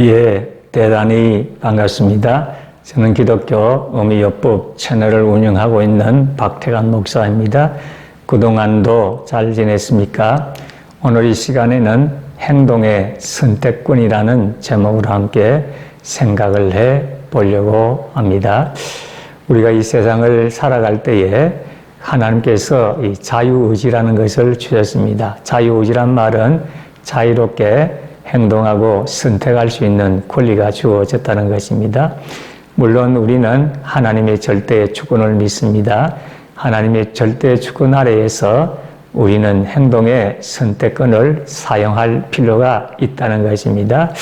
예, 대단히 반갑습니다. 저는 기독교 어미요법 채널을 운영하고 있는 박태관 목사입니다. 그동안도 잘 지냈습니까? 오늘 이 시간에는 행동의 선택권이라는 제목으로 함께 생각을 해 보려고 합니다. 우리가 이 세상을 살아갈 때에 하나님께서 이 자유의지라는 것을 주셨습니다. 자유의지란 말은 자유롭게 행동하고 선택할 수 있는 권리가 주어졌다는 것입니다. 물론 우리는 하나님의 절대 주권을 믿습니다. 하나님의 절대 주권 아래에서 우리는 행동의 선택권을 사용할 필요가 있다는 것입니다.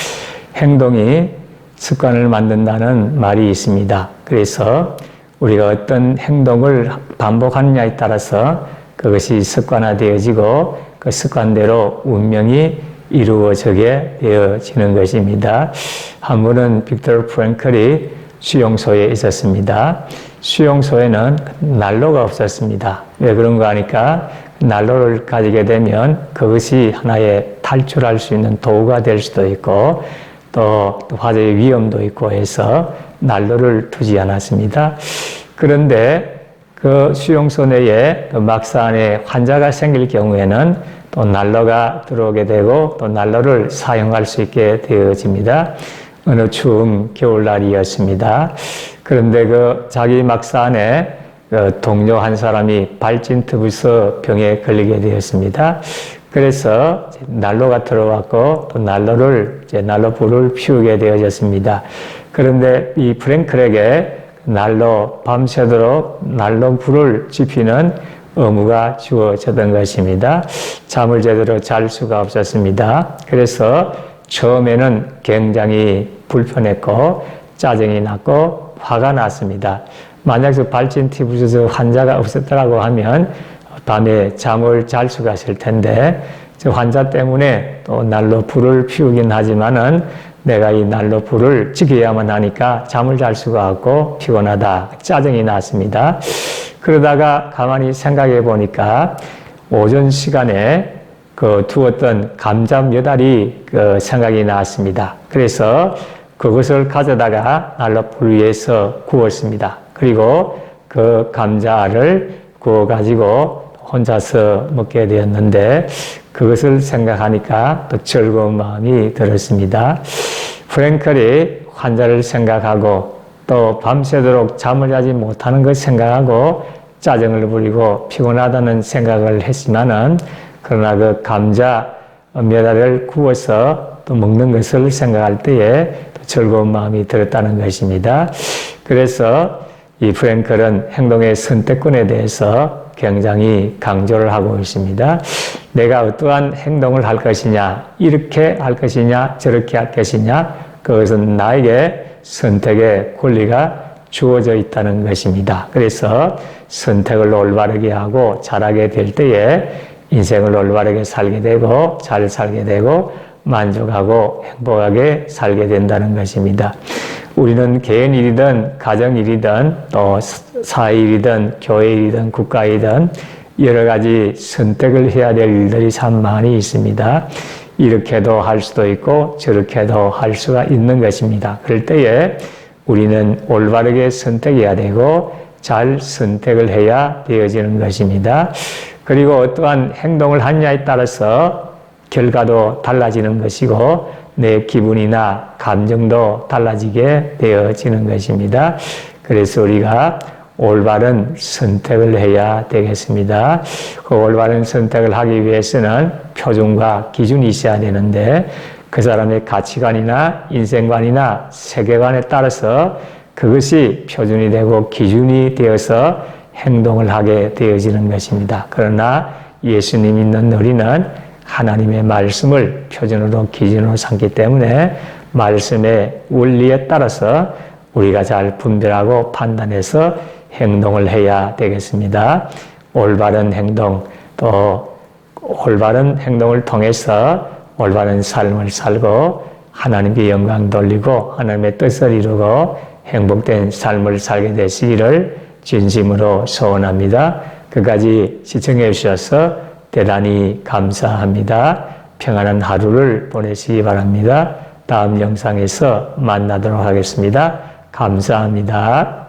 행동이 습관을 만든다는 말이 있습니다. 그래서 우리가 어떤 행동을 반복하느냐에 따라서 그것이 습관화되어지고 그 습관대로 운명이 이루어지게 되어지는 것입니다. 한 번은 빅터 프랭클이 수용소에 있었습니다. 수용소에는 난로가 없었습니다. 왜 그런가 하니까 난로를 가지게 되면 그것이 하나의 탈출할 수 있는 도구가 될 수도 있고 또 화재의 위험도 있고 해서 난로를 두지 않았습니다. 그런데 그 수용소 내에 막사 안에 환자가 생길 경우에는 또 난로가 들어오게 되고 또 난로를 사용할 수 있게 되어집니다. 어느 추운 겨울날이었습니다. 그런데 그 자기 막사 안에 그 동료 한 사람이 발진투부서 병에 걸리게 되었습니다. 그래서 난로가 들어왔고 또 난로를 이제 난로 불을 피우게 되어졌습니다. 그런데 이 프랭클에게 난로 밤새도록 난로 불을 지피는 의무가 주어졌던 것입니다. 잠을 제대로 잘 수가 없었습니다. 그래서 처음에는 굉장히 불편했고 짜증이 났고 화가 났습니다. 만약 그 발진 티부스 환자가 없었더라고 하면 밤에 잠을 잘 수가 있을 텐데 저 환자 때문에 또 날로 불을 피우긴 하지만은 내가 이 날로 불을 지켜야만 하니까 잠을 잘 수가 없고 피곤하다 짜증이 났습니다. 그러다가 가만히 생각해 보니까 오전 시간에 그 두었던 감자 몇 알이 그 생각이 났습니다. 그래서 그것을 가져다가 난로 불 위에서 구웠습니다. 그리고 그 감자를 구워 가지고 혼자서 먹게 되었는데 그것을 생각하니까 또 즐거운 마음이 들었습니다. 프랭클이 환자를 생각하고 또 밤새도록 잠을 자지 못하는 것 생각하고 짜증을 부리고 피곤하다는 생각을 했지만은 그러나 그 감자 몇 알을 구워서 또 먹는 것을 생각할 때에 또 즐거운 마음이 들었다는 것입니다. 그래서 이 프랭클은 행동의 선택권에 대해서 굉장히 강조를 하고 있습니다. 내가 어떠한 행동을 할 것이냐, 이렇게 할 것이냐, 저렇게 할 것이냐, 그것은 나에게 선택의 권리가 주어져 있다는 것입니다. 그래서 선택을 올바르게 하고 잘하게 될 때에 인생을 올바르게 살게 되고 잘 살게 되고 만족하고 행복하게 살게 된다는 것입니다. 우리는 개인 일이든 가정 일이든 또 사회 일이든 교회 일이든 국가 일이든 여러 가지 선택을 해야 될 일들이 참 많이 있습니다. 이렇게도 할 수도 있고 저렇게도 할 수가 있는 것입니다. 그럴 때에 우리는 올바르게 선택해야 되고 잘 선택을 해야 되어지는 것입니다. 그리고 어떠한 행동을 하냐에 따라서 결과도 달라지는 것이고 내 기분이나 감정도 달라지게 되어지는 것입니다. 그래서 우리가 올바른 선택을 해야 되겠습니다. 그 올바른 선택을 하기 위해서는 표준과 기준이 있어야 되는데 그 사람의 가치관이나 인생관이나 세계관에 따라서 그것이 표준이 되고 기준이 되어서 행동을 하게 되어지는 것입니다. 그러나 예수님 있는 우리는 하나님의 말씀을 표준으로 기준으로 삼기 때문에 말씀의 원리에 따라서 우리가 잘 분별하고 판단해서 행동을 해야 되겠습니다. 올바른 행동, 또 올바른 행동을 통해서 올바른 삶을 살고 하나님께 영광 돌리고 하나님의 뜻을 이루고 행복된 삶을 살게 되시기를 진심으로 소원합니다. 끝까지 시청해 주셔서 대단히 감사합니다. 평안한 하루를 보내시기 바랍니다. 다음 영상에서 만나도록 하겠습니다. 감사합니다.